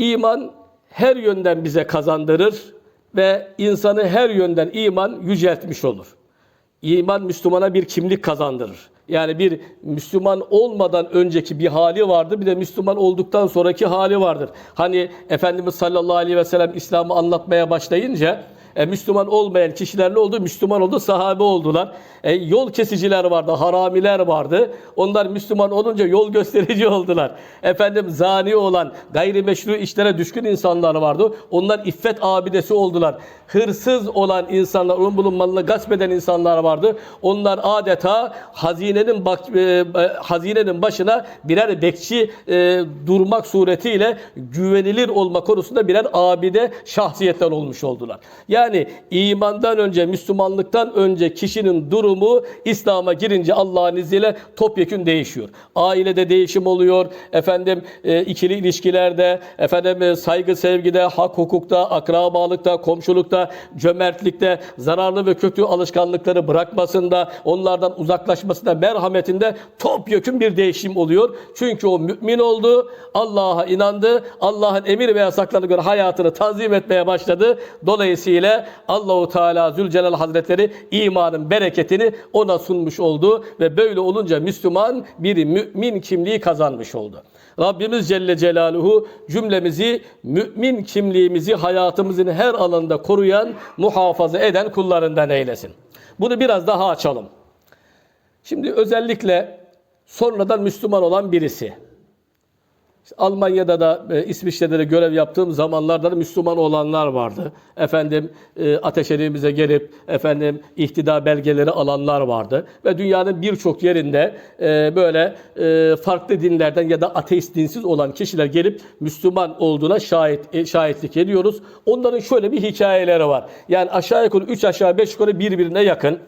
İman her yönden bize kazandırır ve insanı her yönden iman yüceltmiş olur. İman Müslümana bir kimlik kazandırır. Yani bir Müslüman olmadan önceki bir hali vardır, bir de Müslüman olduktan sonraki hali vardır. Hani Efendimiz sallallahu aleyhi ve sellem İslam'ı anlatmaya başlayınca e, Müslüman olmayan kişiler ne oldu? Müslüman oldu, sahabe oldular. E, yol kesiciler vardı, haramiler vardı. Onlar Müslüman olunca yol gösterici oldular. Efendim zani olan, gayrimeşru işlere düşkün insanlar vardı. Onlar iffet abidesi oldular. Hırsız olan insanlar, onun bulunmalını gasp eden insanlar vardı. Onlar adeta hazinenin bak, e, e, hazinenin başına birer bekçi e, durmak suretiyle güvenilir olma konusunda birer abide şahsiyetler olmuş oldular. Yani imandan önce, Müslümanlıktan önce kişinin durumu İslam'a girince Allah'ın izniyle topyekün değişiyor. Ailede değişim oluyor, efendim e, ikili ilişkilerde, efendim e, saygı sevgide, hak hukukta, akrabalıkta, komşulukta, cömertlikte, zararlı ve kötü alışkanlıkları bırakmasında, onlardan uzaklaşmasında, merhametinde topyekün bir değişim oluyor. Çünkü o mümin oldu, Allah'a inandı, Allah'ın emir ve yasaklarına göre hayatını tanzim etmeye başladı. Dolayısıyla Allahu Teala Zülcelal Hazretleri imanın bereketini ona sunmuş oldu ve böyle olunca Müslüman bir mümin kimliği kazanmış oldu. Rabbimiz Celle Celaluhu cümlemizi mümin kimliğimizi hayatımızın her alanında koruyan, muhafaza eden kullarından eylesin. Bunu biraz daha açalım. Şimdi özellikle sonradan Müslüman olan birisi. İşte Almanya'da da e, İsviçre'de de görev yaptığım zamanlarda da Müslüman olanlar vardı. Efendim e, ateşeliğimize gelip efendim ihtida belgeleri alanlar vardı ve dünyanın birçok yerinde e, böyle e, farklı dinlerden ya da ateist dinsiz olan kişiler gelip Müslüman olduğuna şahit e, şahitlik ediyoruz. Onların şöyle bir hikayeleri var. Yani aşağı yukarı 3 aşağı 5 yukarı birbirine yakın.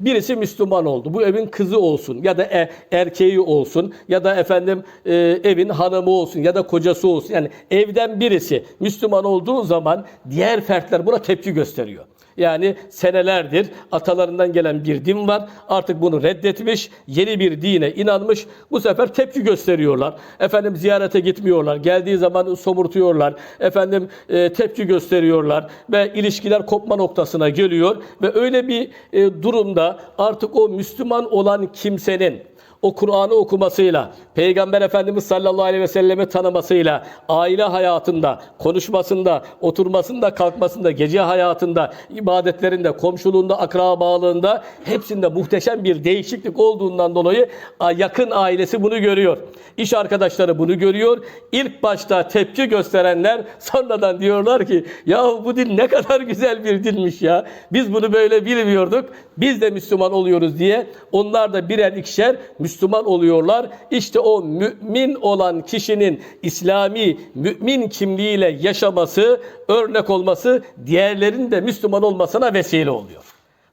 Birisi Müslüman oldu. Bu evin kızı olsun ya da e- erkeği olsun ya da efendim e, evin hanımı olsun ya da kocası olsun. Yani evden birisi Müslüman olduğu zaman diğer fertler buna tepki gösteriyor. Yani senelerdir atalarından gelen bir din var. Artık bunu reddetmiş, yeni bir dine inanmış. Bu sefer tepki gösteriyorlar. Efendim ziyarete gitmiyorlar. Geldiği zaman somurtuyorlar. Efendim e, tepki gösteriyorlar ve ilişkiler kopma noktasına geliyor ve öyle bir e, durumda artık o Müslüman olan kimsenin o Kur'an'ı okumasıyla, Peygamber Efendimiz sallallahu aleyhi ve sellemi tanımasıyla, aile hayatında, konuşmasında, oturmasında, kalkmasında, gece hayatında, ibadetlerinde, komşuluğunda, akrabalığında hepsinde muhteşem bir değişiklik olduğundan dolayı yakın ailesi bunu görüyor. İş arkadaşları bunu görüyor. İlk başta tepki gösterenler sonradan diyorlar ki ya bu din ne kadar güzel bir dinmiş ya. Biz bunu böyle bilmiyorduk. Biz de Müslüman oluyoruz diye onlar da birer ikişer Müslüman oluyorlar. İşte o mümin olan kişinin İslami mümin kimliğiyle yaşaması, örnek olması diğerlerinin de Müslüman olmasına vesile oluyor.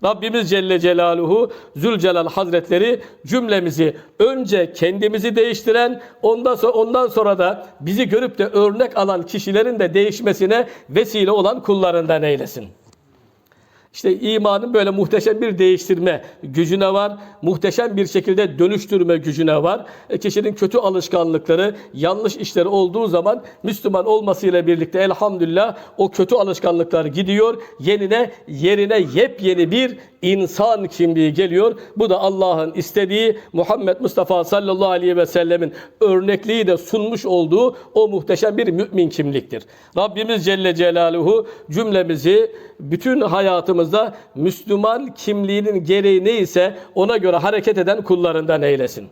Rabbimiz Celle Celaluhu Zülcelal Hazretleri cümlemizi önce kendimizi değiştiren ondan sonra ondan sonra da bizi görüp de örnek alan kişilerin de değişmesine vesile olan kullarından eylesin. İşte imanın böyle muhteşem bir değiştirme gücüne var. Muhteşem bir şekilde dönüştürme gücüne var. E, kişinin kötü alışkanlıkları, yanlış işleri olduğu zaman Müslüman olmasıyla birlikte elhamdülillah o kötü alışkanlıklar gidiyor. Yenine, yerine yepyeni bir insan kimliği geliyor. Bu da Allah'ın istediği Muhammed Mustafa sallallahu aleyhi ve sellemin örnekliği de sunmuş olduğu o muhteşem bir mümin kimliktir. Rabbimiz Celle Celaluhu cümlemizi bütün hayatımızda Müslüman kimliğinin gereği neyse ona göre hareket eden kullarından eylesin.